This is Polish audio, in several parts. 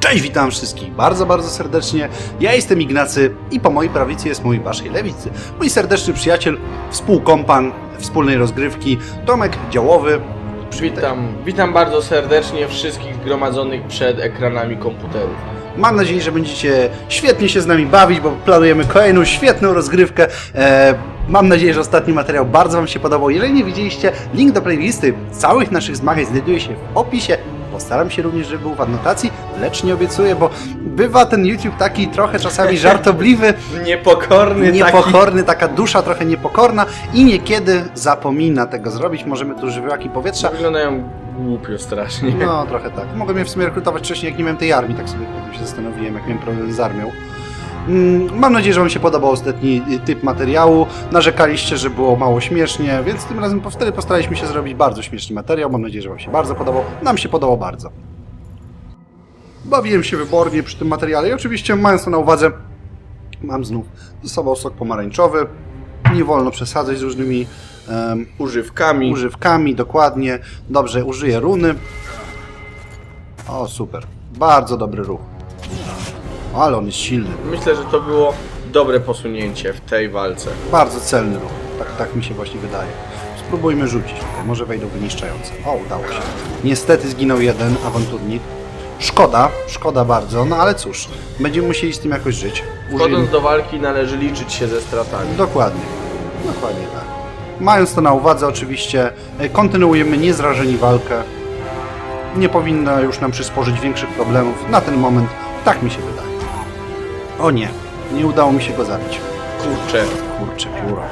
Cześć, witam wszystkich bardzo, bardzo serdecznie. Ja jestem Ignacy i po mojej prawicy jest mój waszej lewicy. Mój serdeczny przyjaciel, współkompan wspólnej rozgrywki, Tomek Działowy. Przywitaj. Witam, witam bardzo serdecznie wszystkich zgromadzonych przed ekranami komputerów. Mam nadzieję, że będziecie świetnie się z nami bawić, bo planujemy kolejną świetną rozgrywkę. E, mam nadzieję, że ostatni materiał bardzo Wam się podobał. Jeżeli nie widzieliście, link do playlisty całych naszych zmagań znajduje się w opisie. Postaram się również, żeby był w anotacji, lecz nie obiecuję, bo bywa ten YouTube taki trochę czasami żartobliwy, Niepokorny niepokorny, taka dusza trochę niepokorna i niekiedy zapomina tego zrobić. Możemy tu żywiołaki powietrza. taki... Wyglądają głupio strasznie. No, trochę tak. Mogłem je w sumie rekrutować wcześniej, jak nie miałem tej armii, tak sobie potem się zastanowiłem, jak miałem problem z armią. Mm, Mam nadzieję, że Wam się podobał ostatni y, typ materiału. Narzekaliście, że było mało śmiesznie, więc tym razem wtedy postaraliśmy się zrobić bardzo śmieszny materiał. Mam nadzieję, że Wam się bardzo podobał. Nam się podobał bardzo. Bawiłem się wybornie przy tym materiale i oczywiście mając to na uwadze, mam znów ze sobą sok pomarańczowy. Nie wolno przesadzać z różnymi em, Używkami. używkami, dokładnie. Dobrze, użyję runy. O, super. Bardzo dobry ruch. Ale on jest silny. Myślę, że to było dobre posunięcie w tej walce. Bardzo celny ruch. Tak, tak mi się właśnie wydaje. Spróbujmy rzucić tutaj. Może wejdą wyniszczające. O, udało się. Niestety zginął jeden awanturnik. Szkoda, szkoda bardzo, no ale cóż. Będziemy musieli z tym jakoś żyć. Wchodząc do walki należy liczyć się ze stratami. Dokładnie. Dokładnie tak. Mając to na uwadze oczywiście, e, kontynuujemy niezrażeni walkę. Nie powinna już nam przysporzyć większych problemów na ten moment. Tak mi się wydaje. O nie, nie udało mi się go zabić. Kurczę, Kurczę, pióro.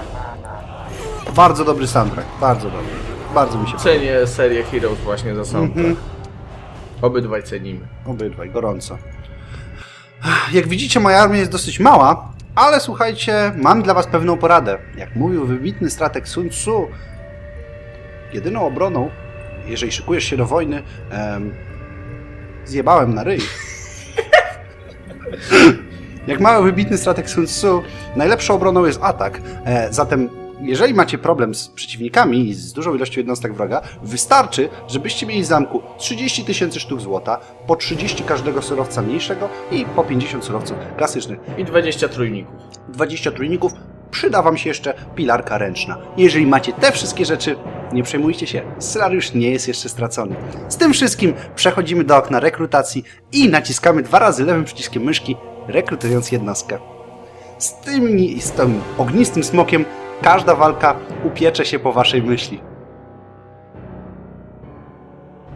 Bardzo dobry soundtrack, bardzo dobry. Bardzo mi się podoba. cenię serię Heroes właśnie za soundtrack. Mhm. Obydwaj cenimy. Obydwaj, gorąco. Jak widzicie, moja armia jest dosyć mała, ale słuchajcie, mam dla was pewną poradę. Jak mówił wybitny strateg Sun Tzu, jedyną obroną, jeżeli szykujesz się do wojny, em, zjebałem na ryj. Jak mały wybitny strateg Sun Tzu, najlepszą obroną jest atak. E, zatem, jeżeli macie problem z przeciwnikami i z dużą ilością jednostek wroga, wystarczy, żebyście mieli w zamku 30 tysięcy sztuk złota, po 30 każdego surowca mniejszego i po 50 surowców klasycznych. I 20 trójników. 20 trójników, przyda Wam się jeszcze pilarka ręczna. Jeżeli macie te wszystkie rzeczy, nie przejmujcie się, scenariusz nie jest jeszcze stracony. Z tym wszystkim przechodzimy do okna rekrutacji i naciskamy dwa razy lewym przyciskiem myszki, rekrutując jednostkę. Z tym, z tym ognistym smokiem każda walka upiecze się po Waszej myśli.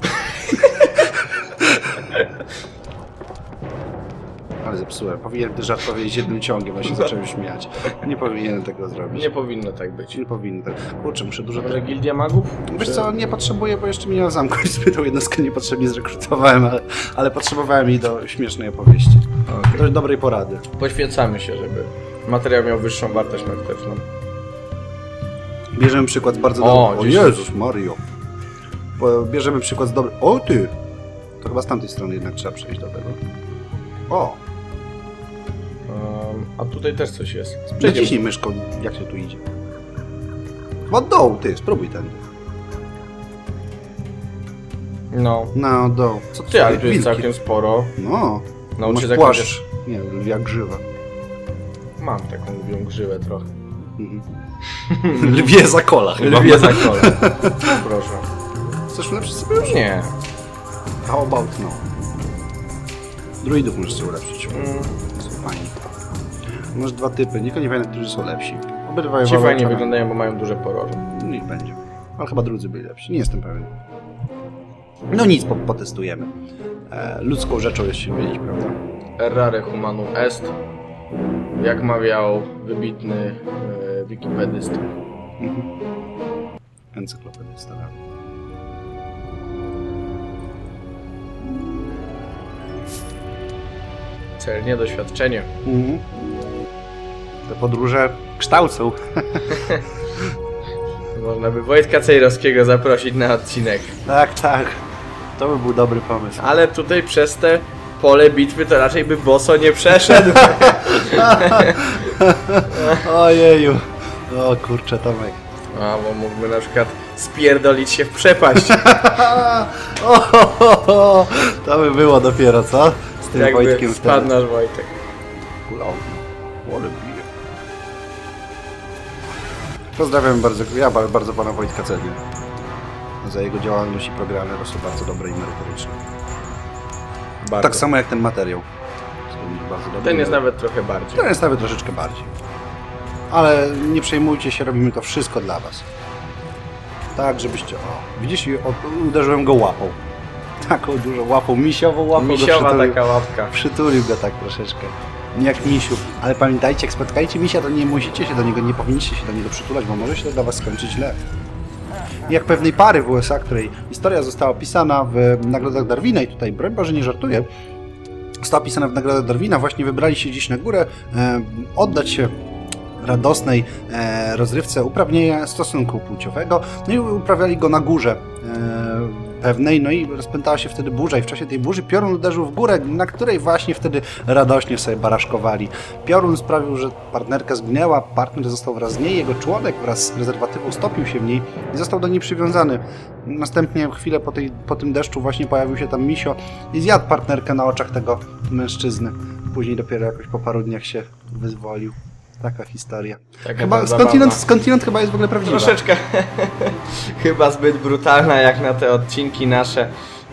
Ale zepsułem. Powinienem ten żart powiedzieć jednym ciągiem, właśnie zacząłem śmiać. Nie powinienem tego zrobić. Nie powinno tak być. Nie powinien tak. Kurczę, muszę dużo... Może Gildia Magów? Wiesz co, nie potrzebuję, bo jeszcze mi ma zamku i sobie tą jednostkę niepotrzebnie zrekrutowałem, ale, ale potrzebowałem jej do śmiesznej opowieści. Do dobrej porady. Poświęcamy się, żeby materiał miał wyższą wartość marketyczną. Bierzemy przykład z bardzo dobry. O 10. Jezus Mario. Bierzemy przykład z dobry. O ty! To chyba z tamtej strony jednak trzeba przejść do tego. O! A tutaj też coś jest. Naciśnij myszką, jak się tu idzie. Od dołu, ty, spróbuj ten. No. No, dołu. Co Ty, ale tu jest wilki. całkiem sporo. No, Nauczy masz się płaszcz. Nie, jak grzywa. Mam taką lwią grzywę trochę. Mhm. Lwie za kola chyba. Lwie za kolę. Proszę. Chcesz ulepszyć sobie już? Nie. How about no? Druidów możesz sobie ulepszyć. Mm, fajni. Masz dwa typy, niekoniecznie fajne, którzy są lepsi. Obydwaj Ci fajnie wyglądają, bo mają duże poroże. Niech będzie. Ale chyba drudzy byli lepsi, nie jestem pewien. No nic, po, potestujemy. E, ludzką rzeczą jest się mylić, prawda? Errare humanum est. Jak mawiał wybitny e, wikipedysta. Mhm. Encyklopedysta. tak. Cel nie doświadczenie. Mhm. Te podróże kształcą. Można by Wojtka Cejrowskiego zaprosić na odcinek. Tak, tak. To by był dobry pomysł. Ale tutaj przez te pole bitwy to raczej by boso nie przeszedł. Ojeju. O kurczę, Tomek. A, bo mógłby na przykład spierdolić się w przepaść. o, ho, ho, ho. To by było dopiero, co? tym Jakby Wojtkiem spadł nasz Wojtek. Pozdrawiam bardzo, ja ba- bardzo pana Wojtka cenię. Za jego działalność i programy to są bardzo dobre i merytoryczne. Bardzo. Tak samo jak ten materiał. Bardzo dobry. Ten jest nawet trochę bardziej. Ten jest nawet troszeczkę bardziej. Ale nie przejmujcie się, robimy to wszystko dla was. Tak, żebyście... O, widzisz, o- uderzyłem go łapą. Taką dużą łapą, misiową łapą go Misiowa przytulił. taka łapka. Przytulił go tak troszeczkę. Nie jak misiu. Ale pamiętajcie, jak spotkajcie misia, to nie musicie się do niego, nie powinniście się do niego przytulać, bo może się to dla was skończyć źle. Jak pewnej pary w USA, której historia została opisana w nagrodach Darwina i tutaj, broń Boże, nie żartuję, została opisana w nagrodach Darwina, właśnie wybrali się dziś na górę, e, oddać się radosnej e, rozrywce uprawnienia stosunku płciowego, no i uprawiali go na górze e, pewnej, no i rozpętała się wtedy burza i w czasie tej burzy piorun uderzył w górę, na której właśnie wtedy radośnie sobie baraszkowali. Piorun sprawił, że partnerka zginęła, partner został wraz z niej, jego członek wraz z prezerwatywą stopił się w niej i został do niej przywiązany. Następnie chwilę po, tej, po tym deszczu właśnie pojawił się tam misio i zjadł partnerkę na oczach tego mężczyzny. Później dopiero jakoś po paru dniach się wyzwolił. Taka historia. Taka Chyba, tam skądinąd, chyba jest w ogóle prawdziwa. Troszeczkę chyba zbyt brutalna jak na te odcinki nasze,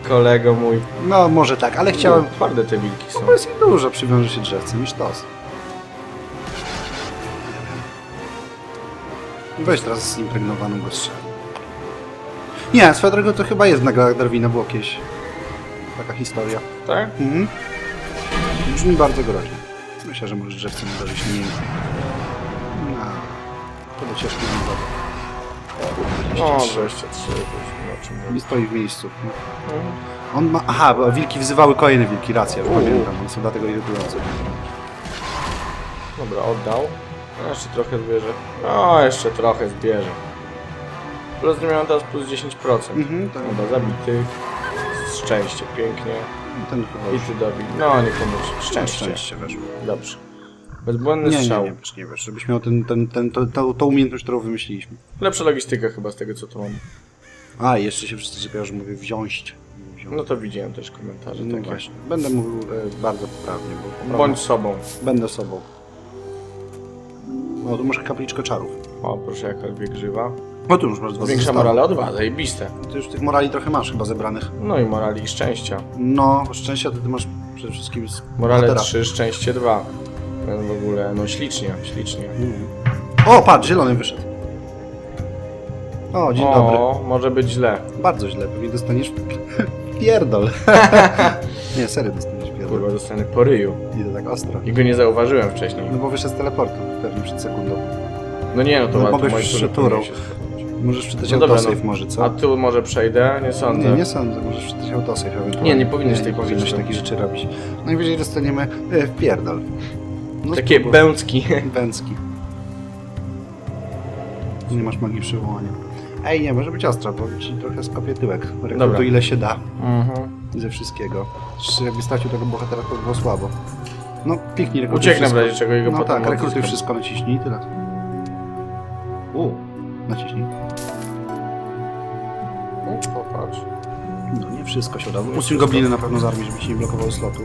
kolego mój. No może tak, ale chciałem... No, twarde te wilki są. No jest ich dużo, przywiąże się drzewcem i sztos. Weź teraz z impregnowaną go strzel. Nie, swoją drogą to chyba jest nagrodach Darwina, było kiedyś taka historia. Tak? Mhm. Brzmi bardzo groźnie. Myślę, że może drzewcem uderzyć mniej. No, to do ciężkiej nie O, 23. 23. O czym Nie mówisz? stoi w miejscu. Mhm. On ma... Aha, bo wilki wzywały kolejne wilki, racja, Uuu. pamiętam, one są dlatego irytujące. Dobra, oddał. Jeszcze trochę zbierze. O, jeszcze trochę zbierze. Miałem teraz plus 10%. Mhm, tak. Dobra, zabity. Szczęście, pięknie. Ten chyba I już. No, nie pomóż. Szczęście. szczęście weszło. Dobrze. Bezbłędny Nie, nie, strzał. nie, wiesz, nie wiesz, żebyś miał ten, ten, ten, to, to, tą umiejętność, którą wymyśliliśmy. Lepsza logistyka chyba z tego co tu mam. A, i jeszcze się wszyscy czepiają, że mówię wziąć. wziąć. No to widziałem też komentarze no takie. właśnie. Będę mówił e, bardzo poprawnie, bo Bądź sobą. będę sobą. O, tu masz kapliczkę czarów. O, proszę jaka dwie grzywa. No tu już masz dwa Większa zestawy. morale o dwa, zajebiste. Ty już tych morali trochę masz chyba zebranych. No i morali i szczęścia. No, szczęścia to ty masz przede wszystkim z Morale bohatera. 3, szczęście 2. Ten w ogóle, no ślicznie, ślicznie. Mm. O, patrz, zielony wyszedł. O, dzień dobry. O, może być źle. Bardzo źle, pewnie dostaniesz pierdol. nie, serio dostaniesz pierdol. Kurwa, dostanę po ryju. I to tak ostro. I go nie zauważyłem wcześniej. No bo wyszedł z teleportu pewnie przed sekundą. No nie, no to No ładnie. mogłeś. Możesz czytać No dobra, autosave no. może, co? A tu może przejdę? Nie sądzę. Nie, nie sądzę, możesz czytać autosave ewentualnie. Nie, nie powinieneś nie, tej nie powinieneś rzeczy takich rzeczy robić. Najwyżej dostaniemy e, w pierdol. No Takie spróbuj. bęcki. Bęcki. Nie masz magii przywołania. Ej, nie, może być ostra, bo ci trochę skopię tyłek. Rekrutuj Dobra. ile się da. Mhm. Ze wszystkiego. Jeszcze jakby stracił tego bohatera, to by było słabo. No, piknij rekrutuj Ucieknę w wszystko. razie czego i go No potem tak, rekrutuj odzyskam. wszystko, naciśnij i tyle. U, naciśnij. O, Popatrz. No nie wszystko się uda. Usuń gobliny na pewno z armii, żeby ci nie blokowały slotu.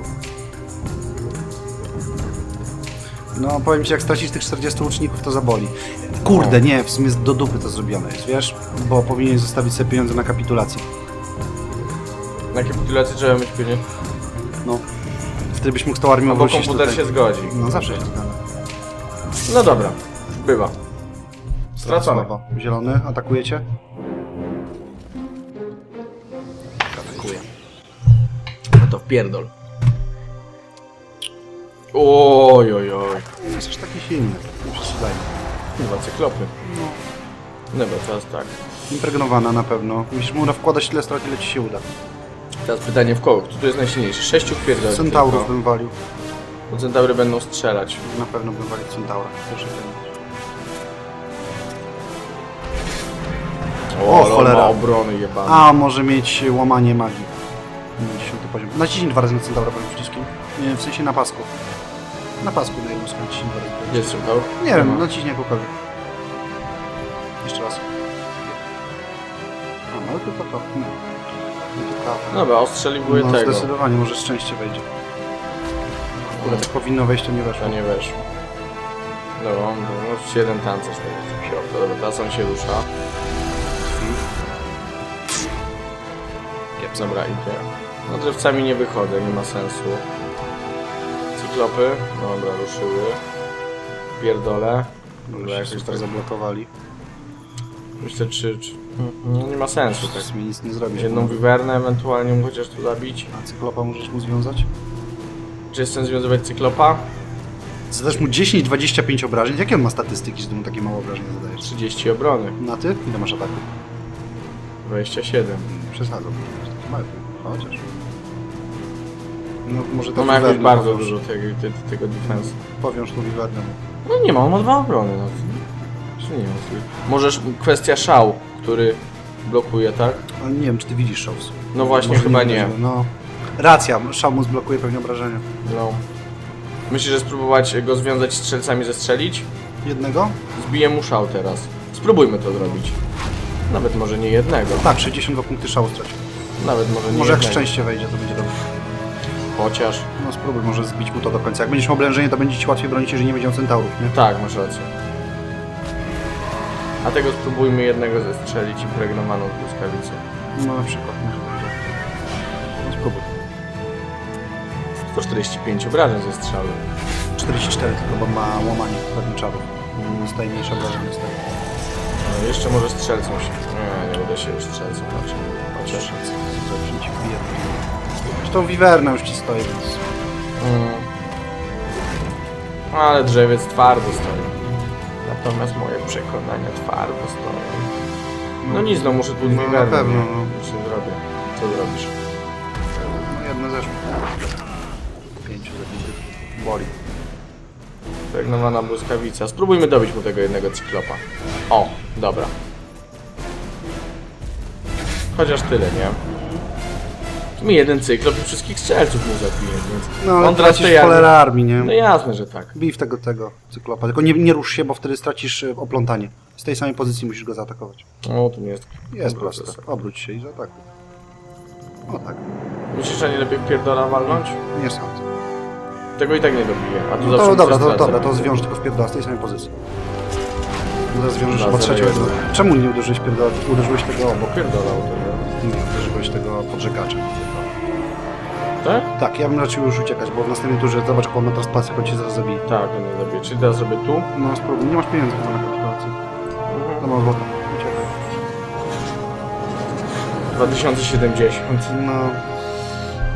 No, powiem ci, jak stracisz tych 40 łuczników, to zaboli. Kurde, nie, w sumie do dupy to zrobione jest, wiesz? Bo powinien zostawić sobie pieniądze na kapitulację. Na kapitulacji trzeba mieć pieniądze. No, wtedy byś mógł z tą armią No bo wrócić komputer tutaj. się zgodzi. No zawsze się zgadza. No dobra. Bywa. Stracone. Słabo. Zielony, atakujecie? Atakuje. No to wpierdol. Oj, oj, oj. Nie jesteś taki silny, nie przesadzajmy. Chyba cyklopy. Dobra, teraz tak. Impregnowana na pewno. Musisz mu wkładać tyle strat, ile ci się uda. Teraz pytanie w koło. Kto tu jest najsilniejszy? Sześciu wpierdoli. Centaurów tylko. bym walił. Bo centaury będą strzelać. Na pewno bym walił Centaura. Proszę O, ale on cholera. ma obrony jebane. A, może mieć łamanie magii. Na 10 poziom. Naciśnij dwa razy na Centaura prawym przyciskiem. W sensie na pasku. Na pasku na jedną naciśnij dwa razy. Gdzie jest centaur? Nie wiem, naciśnij jakąkolwiek. Jeszcze raz. A, no tylko to. Nie. No to. Dobra, ostrzeliwuję No, tego. zdecydowanie, może szczęście wejdzie. Kurde, tak powinno wejść, to nie weszło. To nie weszło. Dobra, mam no, jeden tancerz tego wziął. Dobra, teraz on się rusza. Idzie. No drzewcami nie wychodzę, nie ma sensu. Cyklopy, dobra, ruszyły. Pierdolę. Dobra, jakoś tak zablokowali. Myślę, czy... czy... No nie ma sensu, tak. Sumie nic nie zrobisz. Jedną wiwernę ewentualnie mógł chociaż tu zabić. A cyklopa możesz mu związać? Czy jestem związywać cyklopa? Zadasz mu 10-25 obrażeń. Jakie on ma statystyki, że mu takie mało obrażeń zadajesz? 30 obrony. Na ty? Ile masz ataku? 27. Przesadzą. Małe, Chociaż. No może No tak ma jakoś bardzo powiąż. dużo tego, te, tego defense. Powiąż tą wiwernę. No nie ma, on ma dwa obrony. No. Czy nie ma sobie. Możesz, kwestia szał, który blokuje, tak? Ale nie wiem, czy ty widzisz Shows. No właśnie, Może chyba będzie, nie. No. Racja, Shaw mu zblokuje pewnie obrażenia. No. Myślisz, że spróbować go związać strzelcami zestrzelić? Jednego? Zbiję mu szał teraz. Spróbujmy to zrobić. Nawet może nie jednego. Tak, 62 punkty szału stracił. Nawet może nie Może jak jednego. szczęście wejdzie, to będzie dobrze. Chociaż. No spróbuj może zbić mu to do końca. Jak będziesz miał oblężenie, to będzie ci łatwiej bronić, jeżeli nie będzie miał centaurów, nie? Tak, masz rację. A tego spróbujmy jednego zestrzelić impregnowaną błyskawicą. No na przykład, może będzie. No spróbuj. 145 obrażeń ze strzały. 44 tylko, bo ma łamanie pewnie czarów. Dostaje mniejsze obrażenia z tego. No, jeszcze może strzelcą się. Nie, nie uda się już strzelcą raczej. Chociaż. Zresztą wiwerna już ci stoi, więc... Mm. Ale drzewiec twardo stoi. Natomiast moje przekonania twardo stoją. No nic, no muszę tu No, na pewno, no. Co zrobię? Co zrobisz? No jedno zeszło. Pięciu zabitych. Boli. Impregnowana błyskawica. Spróbujmy dobić mu tego jednego cyklopa. O, dobra. Chociaż tyle, nie? Mi jeden cyklop i wszystkich strzelców mu zabije, więc... No ale On tracisz cholerę armii, nie? No jasne, że tak. Bij w tego, tego cyklopa. Tylko nie, nie rusz się, bo wtedy stracisz e, oplątanie. Z tej samej pozycji musisz go zaatakować. O, tu nie jest... Jest proste. Obróć się i zaatakuj. O tak. Myślisz, że nie lepiej pierdola walnąć? Nie sądzę. Tego i tak nie dobiję, a tu No zawsze to muszę dobra, to, dobra, to zwiąż tylko w pierdoła z tej samej pozycji. Zaraz zwiążesz Dobra, chyba zero jeden. Czemu nie uderzyłeś pierdoła? Uderzyłeś tego obok. Pierdolał tego. Nie, uderzyłeś tego podżegacza. Tak? Tak, ja bym raczył już uciekać, bo w następnym turze zobacz, jak on ma teraz pasję, on cię zaraz zabije. Tak, on nie dobiję. Czyli teraz zrobię tu? No spróbuj, nie masz pieniędzy na kapitulację. No mam złota, uciekaj. 2070. No,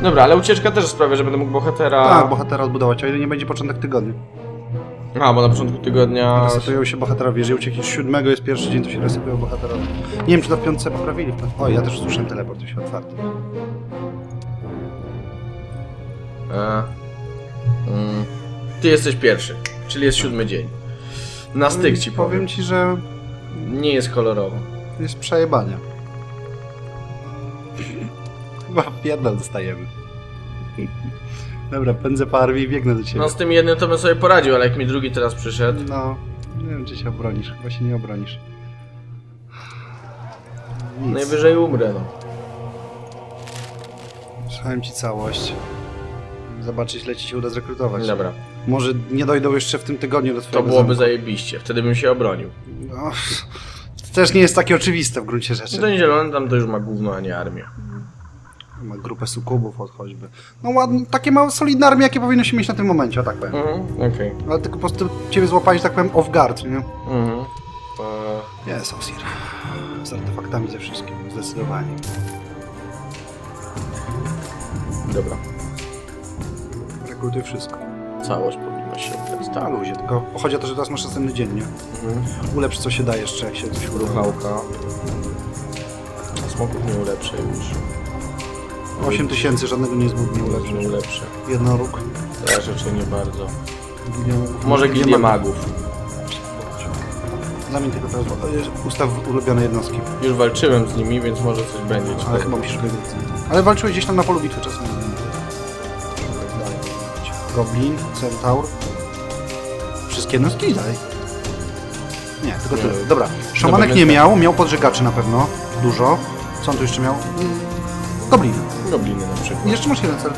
Dobra, ale ucieczka też sprawia, że będę mógł bohatera... tak, bohatera odbudować, o ile nie będzie początek tygodnia. A, bo na początku tygodnia... Resetują się bohaterowie, jeżeli uciekniesz siódmego jest pierwszy dzień, to się resetują bohaterowie. Nie wiem, czy to w piątce poprawili. Oj, ja też słyszałem teleport, to się otwarty. E, mm, ty jesteś pierwszy, czyli jest siódmy dzień. Na styk ci powiem. Powiem ci, że Nie jest kolorowo. jest przejebania. Chyba pierdol dostajemy. Dobra, pędzę po armii i biegnę do ciebie. No z tym jednym to bym sobie poradził, ale jak mi drugi teraz przyszedł... No, nie wiem, czy się obronisz. Chyba się nie obronisz. Nic. Najwyżej umrę, no. Słuchałem ci całość. Zobaczyć, ile ci się uda zrekrutować. Dobra, Może nie dojdą jeszcze w tym tygodniu do to twojego byłoby zamku. zajebiście. Wtedy bym się obronił. No, to też nie jest takie oczywiste w gruncie rzeczy. Ten zielony tam to już ma gówno, a nie armię. Ma grupę sukubów od choćby. No ładne, takie małe, solidne armie, jakie powinno się mieć na tym momencie, o tak powiem. Mhm, okej. Ale tylko po prostu ciebie złapali, że tak powiem, off guard, nie? Mhm. E, Jest Osir. Z artefaktami ze wszystkim, zdecydowanie. dobra, Rekrutuj wszystko. całość powinna się udać, Na tak. luzie, tylko chodzi o to, że teraz masz następny dzień, nie? Mhm. Ulepsz co się da jeszcze, jak się coś urucha. Ruchałka. Smoków nie ulepszę już. 8 tysięcy, żadnego nie zbud nie ulepszy. Nie ulepszę. Jednoróg. Teraz rzeczy nie bardzo. Może Gildię gildię magów. magów. Zamień tylko teraz ustaw ulubione jednostki. Już walczyłem z nimi, więc może coś będzie. Ale ciekawego. chyba musisz wiedzieć. Ale walczyłeś gdzieś tam na polu bitwy czasem. Goblin, Centaur. Wszystkie jednostki daj. Nie, tylko Nie. tyle. Dobra, szamanek nie pamiętam. miał, miał podżegaczy na pewno. Dużo. Co on tu jeszcze miał? Mm, Goblin. Gobliny na przykład. Jeszcze masz jeden cel.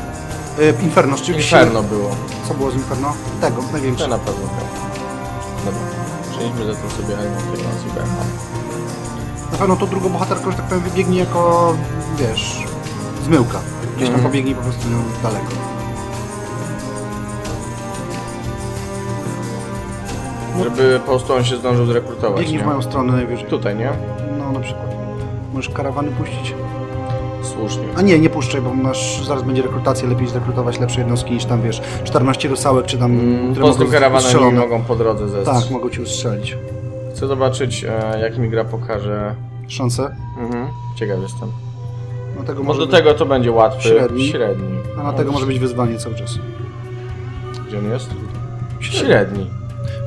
Y, Inferno, rzeczywiście. Inferno było. Co było z Inferno? Tego, największe. To na pewno tak. Dobra. Przejdźmy zatem sobie BMA. Na pewno to drugą bohaterką, że tak powiem, wybiegnie jako, wiesz, zmyłka. Gdzieś tam Mhm. pobiegnie po prostu daleko. Żeby po prostu on się zdążył zrekrutować, Biegnie nie? w moją stronę najwyżej. Tutaj, nie? No, na przykład. Możesz karawany puścić. Słusznie. A nie, nie puszczaj, bo masz, zaraz będzie rekrutacja, lepiej zrekrutować lepsze jednostki niż tam, wiesz, 14 rusałek, czy tam, Mm, Po prostu mogą karawanami ustrzelone. mogą po drodze zestrzeć. Tak, mogą ci ustrzelić. Chcę zobaczyć, e, jak mi gra pokaże. Szanse? Mhm. Ciekaw jestem. No tego Może do tego to będzie łatwy. Średni. Średni. a na tego może być wyzwanie cały czas. Gdzie on jest? Średni.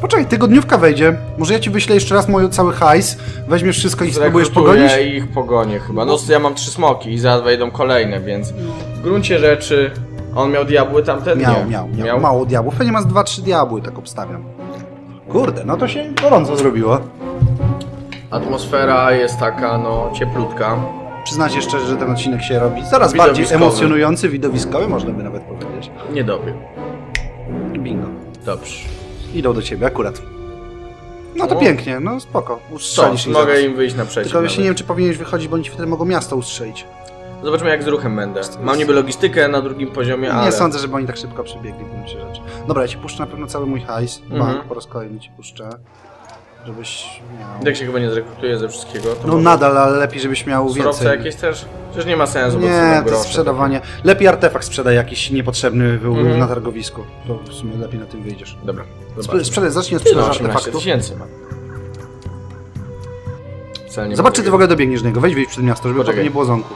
Poczekaj, tygodniówka wejdzie. Może ja ci wyślę jeszcze raz mój cały hajs, weźmiesz wszystko i spróbujesz pogonić? Zrekrutuję ich pogonię chyba. No ja mam trzy smoki i zaraz wejdą kolejne, więc w gruncie rzeczy on miał diabły tamten? Miał, Nie. miał, miał, Mało diabłów. Pewnie masz 2-3 diabły, tak obstawiam. Kurde, no to się gorąco zrobiło. Atmosfera jest taka, no, cieplutka. Przyznacie szczerze, że ten odcinek się robi coraz bardziej emocjonujący, widowiskowy, można by nawet powiedzieć. Nie dobił. Bingo. Dobrze. Idą do ciebie akurat. No to O. pięknie, no spoko. Co? Ustrzelisz ich Mogę zaraz. im wyjść naprzeciw. Tylko jeszcze nie wiem, czy powinieneś wychodzić, bo oni ci wtedy mogą miasto ustrzelić. Zobaczmy jak z ruchem będę. Mam niby logistykę na drugim poziomie, ale... Nie sądzę, żeby oni tak szybko przebiegli w gruncie rzeczy. Dobra, ja ci puszczę na pewno cały mój hajs. Mhm. Bank po raz kolejny ci puszczę. Żebyś miał... Jak się chyba nie zrekrutuje ze wszystkiego, to No może- nadal, ale lepiej, żebyś miał Surowce więcej. jakieś też? Przecież nie ma sensu, bo Nie, to jest grosze. sprzedawanie. Lepiej artefakt sprzedaj jakiś niepotrzebny w, Mhm. na targowisku. To w sumie lepiej na tym wyjdziesz. Dobra, Sprze- zobacz. Sprzedaj, zacznij od No, sprzedaży 18 artefaktów. tysięcy ma. Wcale nie Zobacz, czy ty w ogóle dobiegniesz do niego. Wejdź wyjdź przed miasto, żeby Poczekaj. potem nie było ząku.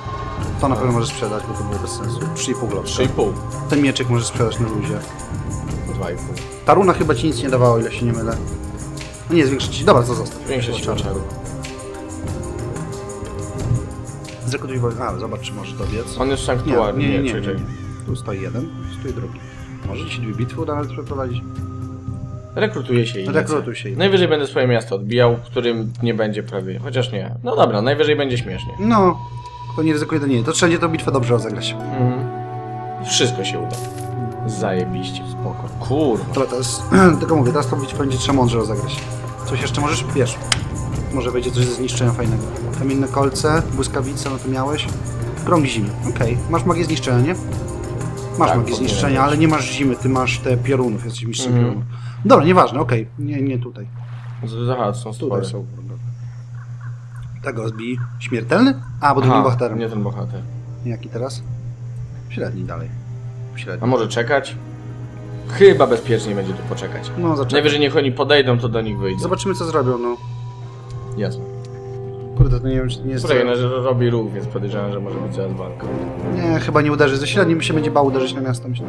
To na pewno możesz sprzedać, bo to było bez sensu. 3,5 groszy. 3,5. Ten mieczyk możesz sprzedać na luzie. 2,5. Ta runa chyba ci nic nie dawała, o ile się nie mylę. No nie, zwiększyć ci. Dobra, to zostaw. Większość Zobaczymy. czarów. Zrekrutuj wojnę. A, zobacz, czy możesz dobiec. On jest w Nie, sanktuarium. nie, nie, nie, czekaj. nie. Tu stoi jeden, stoi drugi. Może ci dwie bitwy uda nawet przeprowadzić? Rekrutuje się i lecę. Rekrutuj się. Najwyżej będę swoje miasto odbijał, w którym nie będzie prawie. Chociaż nie. No dobra, najwyżej będzie śmiesznie. No, to nie ryzykuje, to nie. To trzeba będzie tę bitwę dobrze rozegrać. Mhm. Wszystko się uda. Zajebiście, spoko. Kurwa. Dobra, teraz, tylko mówię, teraz to bitwę będzie trzeba mądrze rozegrać. Coś jeszcze możesz? Wiesz. Może będzie coś ze zniszczenia fajnego. Kamienne kolce, błyskawice, no to miałeś. Krąg zimy. Okej, masz magię zniszczenia, nie? Masz Tak, magię zniszczenia, ale nie masz zimy, ty masz te piorunów, jesteś mistrzem Mhm. piorunów. Dobra, nieważne, okej. Nie, nie tutaj. Aha, są Tutaj są. Tego zbij. Śmiertelny? A, bo drugim Aha, bohaterem. nie ten bohater. Jaki teraz? Średni dalej. Średni. A może czekać? Chyba bezpiecznie będzie tu poczekać. No, zaczekaj. Najwyżej niech oni podejdą, to do nich wyjdzie. Zobaczymy, co zrobią, no. Jasne. Kurde, to nie wiem, czy nie jest... Słuchaj, no, że robi ruch, więc podejrzewam, że może być zaraz walka. Nie, chyba nie uderzy. Ze średnim się będzie bał uderzyć na miasto, myślę.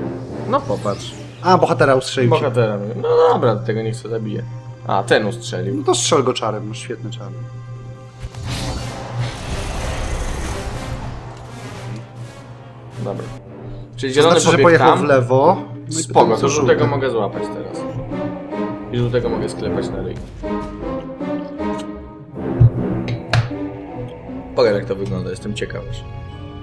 No popatrz. A, bohatera ustrzelił się. Bohaterem. No dobra, tego niech sobie zabije. A, ten ustrzelił. No to strzel go czarem, masz świetny czar. Dobra. Czyli To zielony znaczy, że pobiegł pojechał tam. w lewo. No i Spoko, to żółtego mogę złapać teraz. I żółtego mogę sklepać na ryj. Pokaż jak to wygląda, jestem ciekaw. Żółty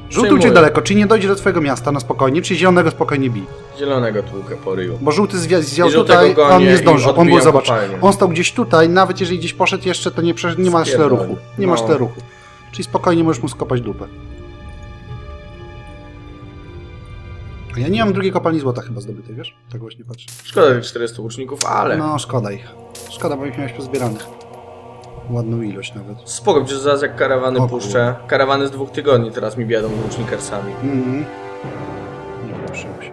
Przejmuję. uciekł daleko, czyli nie dojdzie do twojego miasta na spokojnie, czyli zielonego spokojnie bij. Zielonego tłukę po ryju. Bo żółty zwia- zjął I żółtego tutaj, on nie i zdążył, on był, odbijam zobacz, kopalnię. on stał gdzieś tutaj, nawet jeżeli gdzieś poszedł jeszcze, to nie, prze- nie masz tyle Spierdolę. ruchu. Nie masz No. tyle ruchu. Czyli spokojnie możesz mu skopać dupę. A ja nie mam drugiej kopalni złota chyba zdobytej, wiesz? Tak właśnie patrzę. Szkoda tych 400 łuczników, ale... No, szkoda ich. Szkoda, bo ich miałeś pozbieranych. Ładną ilość nawet. Spoko, przecież zaraz jak karawany O puszczę. Karawany z dwóch tygodni teraz mi biadą łucznikersami. Mhm. Nie polepszyło się.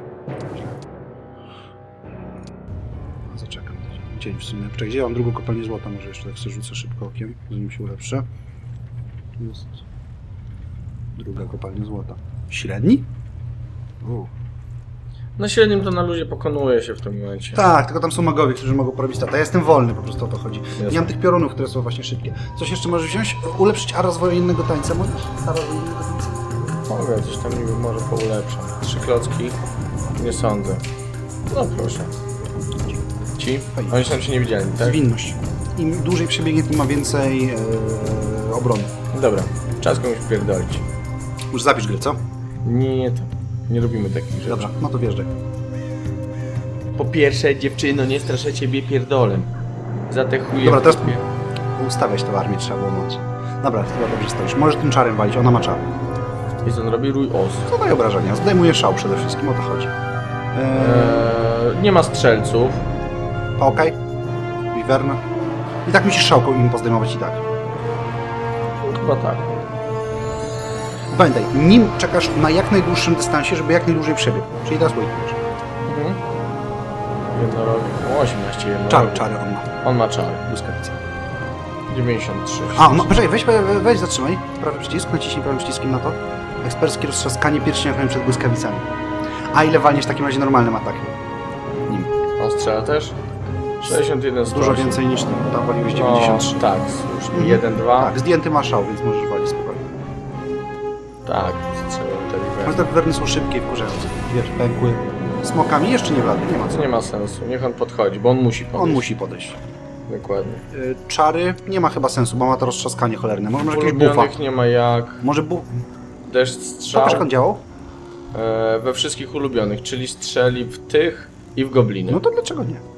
A zaczekam. Dzień w sumie. Czekaj, gdzie ja mam drugą kopalnię złota? Może jeszcze tak sobie rzucę szybko okiem, zanim się ulepszę. Tu jest druga kopalnia złota. Średni? U. Na średnim to na luzie pokonuje się w tym momencie. Tak, tylko tam są magowie, którzy mogą porobić stata. Ja jestem wolny, po prostu o to chodzi. Nie mam tych piorunów, które są właśnie szybkie. Coś jeszcze możesz wziąć? Ulepszyć a rozwój innego tańca możesz? A rozwój innego tańca? Mogę, coś tam niby może poulepszam. Trzy klocki? Nie sądzę. No proszę. Ci? Fajnie. Oni są się nie widzieli, tak? Zwinność. Im dłużej przebiegnie, tym ma więcej e, obrony. Dobra, czas komuś pierdolić. Już zapisz grę, co? Nie, nie to. Nie robimy takich rzeczy. Dobra, no to wjeżdżaj. Po pierwsze, dziewczyno, nie straszę ciebie pierdolem. Za te chuje Dobra, teraz-. Ustawiać tę armię trzeba było mądrze. Dobra, chyba dobrze stoisz. Możesz tym czarem walić, ona ma czar. I co on robi? Rój os. Zadaje obrażenia, zdejmuje szał przede wszystkim, o to chodzi. Eee, Eee, nie ma strzelców. Okej. Wiwerna. I tak musisz szałką im pozdejmować i tak. Chyba tak. Pamiętaj, nim czekasz na jak najdłuższym dystansie, żeby jak najdłużej przebiegł. Czyli teraz wait. Mhm. Jednorogi. O, 18 jednorogi. Czary, czary on ma. On ma czary. Błyskawica. 93. A, no, poczekaj, weź, we- weź zatrzymaj. Prawy przycisk, naciśnij prawym przyciskiem na to. Eksperckie roztrzaskanie pierścienia chroni przed błyskawicami. A ile walniesz w takim razie normalnym atakiem? Nim. On strzela też? 61 Dużo 108. więcej niż ty, bo tam waliłeś 93. No, tak, słusznie. Mhm. 1, 2. Tak, zdjęty ma szał, więc możesz walić spokojnie. Tak, te Ale wiwery. te wywerny są szybkie i wkurzające. Wiesz, pękły. Smokami jeszcze nie wlady, nie ma co. To nie ma sensu. Niech on podchodzi, bo on musi podejść. On musi podejść. Dokładnie. Y, Czary nie ma chyba sensu, bo ma to roztrzaskanie cholerne. Może masz jakiegoś bufa. Nie ma jak. Może bu... Deszcz strzał. Pokaż jak on działał? E, we wszystkich ulubionych, czyli strzeli w tych i w gobliny. No to dlaczego nie?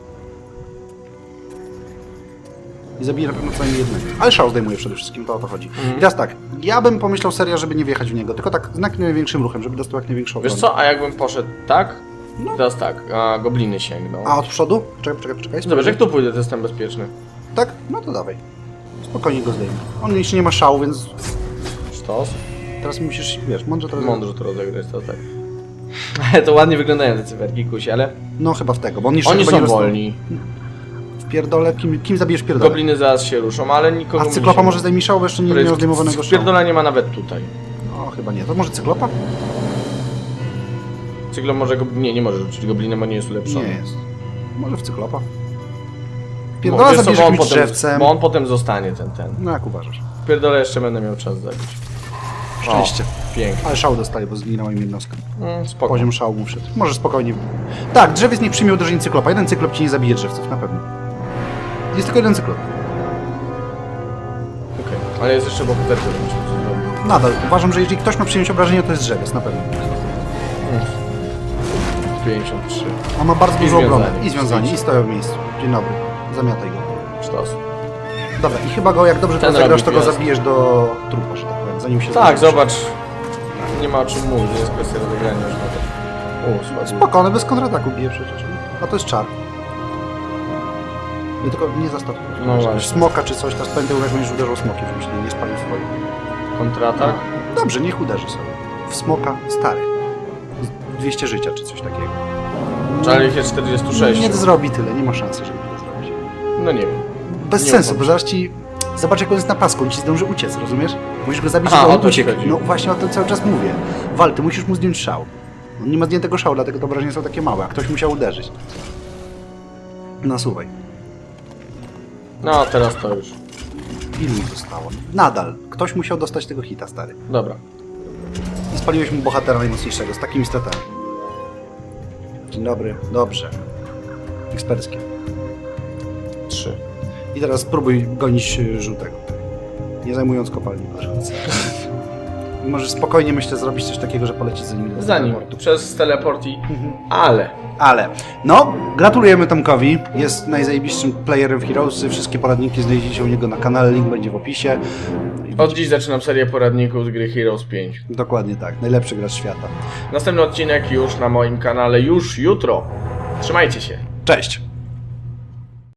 I zabije na pewno co najmniej jednego. Ale szał zdejmuje przede wszystkim, to o to chodzi. I teraz tak, ja bym pomyślał seria, żeby nie wjechać w niego, tylko tak z jak największym ruchem, żeby dostał jak największą Wiesz obronę. co, a jakbym poszedł tak? Teraz tak, a gobliny sięgną. A od przodu? Czekaj, czekaj, czekaj. Zobacz, jak tu pójdę, to jestem bezpieczny. Tak? No to dawaj. Spokojnie go zdejmij. On jeszcze nie ma szału, więc Sztos. teraz musisz, wiesz, mądrze teraz... Mądrze to rozegrać, to tak. to ładnie wyglądają te cyferki, kusi, ale No chyba w tego, bo on jeszcze oni chyba są nie wolni. W pierdole, kim, kim zabijesz pierdolę? Gobliny zaraz się ruszą, ale nikogo A mu cyklopa może zdejmij szał, bo jeszcze nie miał zdejmowanego szału. Pierdola nie ma nawet tutaj. No chyba nie, to może cyklopa? Cyklo może go... Nie, nie może rzucić goblinem, bo nie jest ulepszony. Nie jest. Może w cyklopa? Pierdola wiesz co, zabierze bo on jakimś potem- drzewcem. Bo on potem zostanie ten, ten. No jak uważasz? Pierdolę jeszcze będę miał czas zabić. Szczęście. O, pięknie. Ale szał dostaje, bo zginęła im jednostka. Mm, spoko. Poziom szału wszedł. Może spokojnie. Tak, drzewiec nie przyjmie uderzeń cyklopa. Jeden cyklop ci nie zabije drzewców, na pewno. Jest tylko jeden cyklop. Okej. Ale jest jeszcze bohater, który musimy coś zrobić. Nadal. Uważam, że jeżeli ktoś ma przyjąć obrażenie, to jest drzewiec, na pewno. 53. On ma bardzo I dużo obrony. związanie. I związanie, i stoją w miejscu. Dzień dobry. Zamiataj go. Sztos. Dobra, i chyba go, jak dobrze to Ten zagrasz, robi to go zabijesz do trupa, że tak powiem, zanim się Tak, zabijesz. zobacz. Nie ma o czym mówić, jest kwestia rozegrania już nawet. O, bez kontrataku bije przecież. A to jest czar. Nie, tylko nie zastaw. No właśnie. Smoka czy coś, teraz pamiętaj, jak będziesz uderzał smokiem, żebyś nie, nie spalił swoich. Kontratak. Dobrze, niech uderzy sobie. W smoka stary. Z 200 życia czy coś takiego. Czarnych jest 46. Nie zrobi tyle, nie ma szansy, żeby to zrobić. No nie wiem. Bez Nie sensu, bo zaraz ci... Zobacz jak on jest na pasku, on ci zdąży uciec, rozumiesz? Musisz go zabić, Aha, żeby o on uciekł. No właśnie o tym cały czas mówię. Wal, ty musisz mu zdjąć szał. On nie ma zdjętego szału, dlatego te obrażenia są takie małe, a ktoś musiał uderzyć. Nasuwaj. No, teraz to już. Ilu ich zostało? Nadal. Ktoś musiał dostać tego hita, stary. Dobra. I spaliłeś mu bohatera najmocniejszego, z takimi statami. Dzień dobry. Dobrze. Eksperckie. 3. I teraz spróbuj gonić y, żółtego. Nie zajmując kopalni. proszę. Możesz spokojnie, myślę, zrobić coś takiego, że polecić za nim. do Za nim. teleportu. Przez teleport i... Ale. Ale, no, gratulujemy Tomkowi. Jest najzajebiższym playerem w Heroesy. Wszystkie poradniki znajdziecie u niego na kanale, link będzie w opisie. Od dziś zaczynam serię poradników z gry Heroes 5. Dokładnie tak, najlepszy gracz świata. Następny odcinek już na moim kanale już jutro. Trzymajcie się. Cześć!